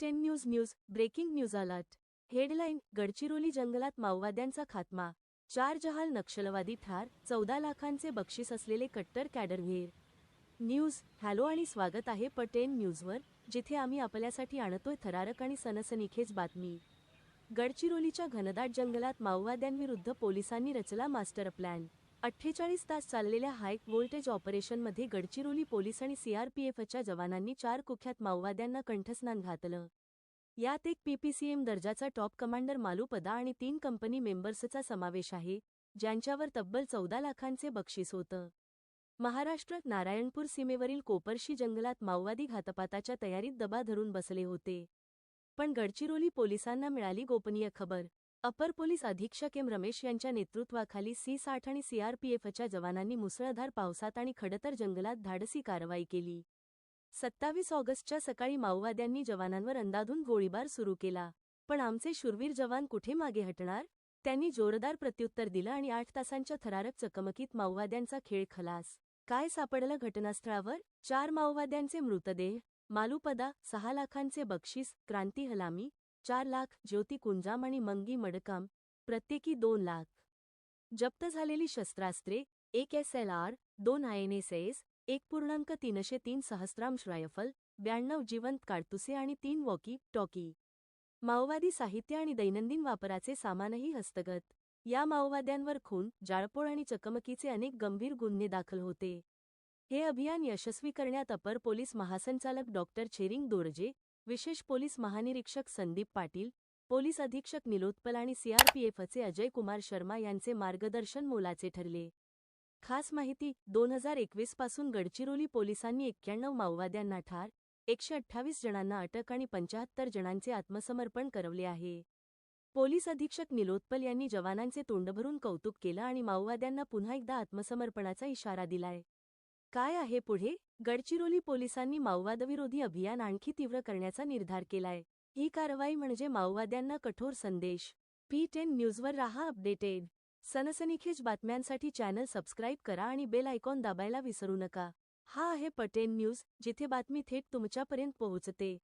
Ten news news breaking news alert headline Gadchiroli जंगलात माओवाद्यांचा खात्मा. चार जहाल नक्षलवादी ठार चौदा लाखांचे बक्षीस असलेले कट्टर कॅडरव्हीर न्यूज हॅलो आणि स्वागत आहे पटेन न्यूजवर जिथे आम्ही आपल्यासाठी आणतोय थरारक आणि सनसनीखेच बातमी. गडचिरोलीच्या घनदाट जंगलात माओवाद्यांविरुद्ध पोलिसांनी रचला मास्टर प्लॅन. अठ्ठेचाळीस तास चाललेल्या हाय व्होल्टेज ऑपरेशनमध्ये गडचिरोली पोलीस आणि सीआरपीएफच्या जवानांनी चार कुख्यात माओवाद्यांना कंठस्नान घातलं. यात एक पीपीसीएम दर्जाचा टॉप कमांडर मालूपदा आणि तीन कंपनी मेंबर्सचा समावेश आहे ज्यांच्यावर तब्बल चौदा लाखांचे बक्षीस होतं. महाराष्ट्रात नारायणपूर सीमेवरील कोपरशी जंगलात माओवादी घातपाताच्या तयारीत दबा धरून बसले होते. पण गडचिरोली पोलिसांना मिळाली गोपनीय खबर. अपर पोलीस अधीक्षक एम. रमेश यांच्या नेतृत्वाखाली सी साठ आणि सीआरपीएफच्या जवानांनी मुसळधार पावसात आणि खडतर जंगलात धाडसी कारवाई केली. सत्तावीस ऑगस्टच्या सकाळी माओवाद्यांनी जवानांवर अंदाधून गोळीबार सुरू केला. पण आमचे शूरवीर जवान कुठे मागे हटणार? त्यांनी जोरदार प्रत्युत्तर दिलं आणि आठ तासांच्या थरारक चकमकीत माओवाद्यांचा खेळ खलास. काय सापडलं घटनास्थळावर? चार माओवाद्यांचे मृतदेह मालुपदा सहा लाखांचे बक्षीस क्रांती हलामी चार लाख ज्योती कुंजाम आणि मंगी मडकाम प्रत्येकी दोन लाख. जप्त झालेली शस्त्रास्त्रे एक एस एल आर दोन आय एन एस एस एक पूर्णांक तीनशे तीन सहस्रांश रायफल ब्याण्णव जिवंत काडतुसे आणि तीन वॉकी टॉकी. माओवादी साहित्य आणि दैनंदिन वापराचे सामानही हस्तगत. या माओवाद्यांवर खून जाळपोळ आणि चकमकीचे अनेक गंभीर गुन्हे दाखल होते. हे अभियान यशस्वी करण्यात अपर पोलीस महासंचालक डॉक्टर छेरिंग दोरजे विशेष पोलीस महानिरीक्षक संदीप पाटील पोलीस अधीक्षक निलोत्पल आणि सीआरपीएफचे अजय कुमार शर्मा यांचे मार्गदर्शन मोलाचे ठरले. खास माहिती दोन हजार एकवीसपासून गडचिरोली पोलिसांनी एक्क्याण्णव माओवाद्यांना ठार एकशे अठ्ठावीस जणांना अटक आणि पंचाहत्तर जणांचे आत्मसमर्पण करवले आहे. पोलीस अधीक्षक निलोत्पल यांनी जवानांचे तोंडभरून कौतुक केलं आणि माओवाद्यांना पुन्हा एकदा आत्मसमर्पणाचा इशारा दिलाय. काय आहे पुढे? गडचिरोली पोलिसांनी माओवादविरोधी अभियान आणखी तीव्र करण्याचा निर्धार केलाय. ही कारवाई म्हणजे माओवाद्यांना कठोर संदेश. पी टेन न्यूजवर राहा अपडेटेड. सनसनिखेज बातम्यांसाठी चॅनल सबस्क्राईब करा आणि बेल आयकॉन दाबायला विसरू नका. हा आहे पटेन न्यूज जिथे बातमी थेट तुमच्यापर्यंत पोहोचते.